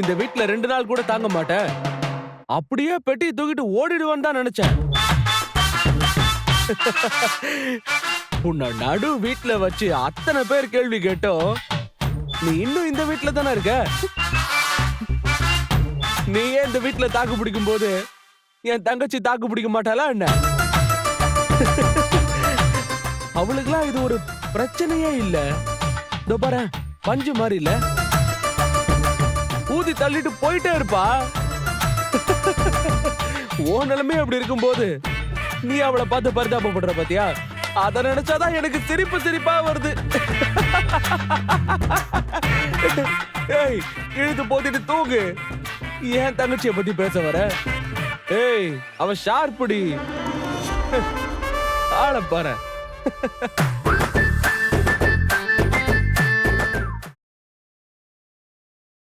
இந்த வீட்ல ரெண்டு நாள் கூட தாங்க மாட்டேன். அப்படியே பெட்டி தூக்கிட்டு ஓடிடுவான்னு தான் நினைச்சேன். உன்னை நடு வீட்ல வச்சு அத்தனை பேர் கேள்வி கேட்டோம். நீ இன்னும் இந்த வீட்ல தானே இருக்க? நீ ஏன் இந்த வீட்டுல தாக்கு பிடிக்கும் போது என் தங்கச்சி தாக்கு பிடிக்க மாட்டாளா என்ன? அவளுக்குலாம் இது ஒரு பிரச்சனையே இல்ல. இதோ பாரு பஞ்சு மாதிரி இல்ல. தள்ளி தள்ளிட்டு போயிட்டே இருப்பா. ஓ நிலைமை அப்படி இருக்கும்போது நீ அவளை பார்த்து பரிதாபப்படுற பாத்தியா? அத நினைச்சாதான் எனக்கு சிரிப்பு சிரிப்பா வருது. ஏய் இழுத்து போத்திட்டு தூங்கு. ஏன் தங்கச்சிய பத்தி பேச வர? ஏய் அவ ஷார்ப்புடி ஆள பாரு.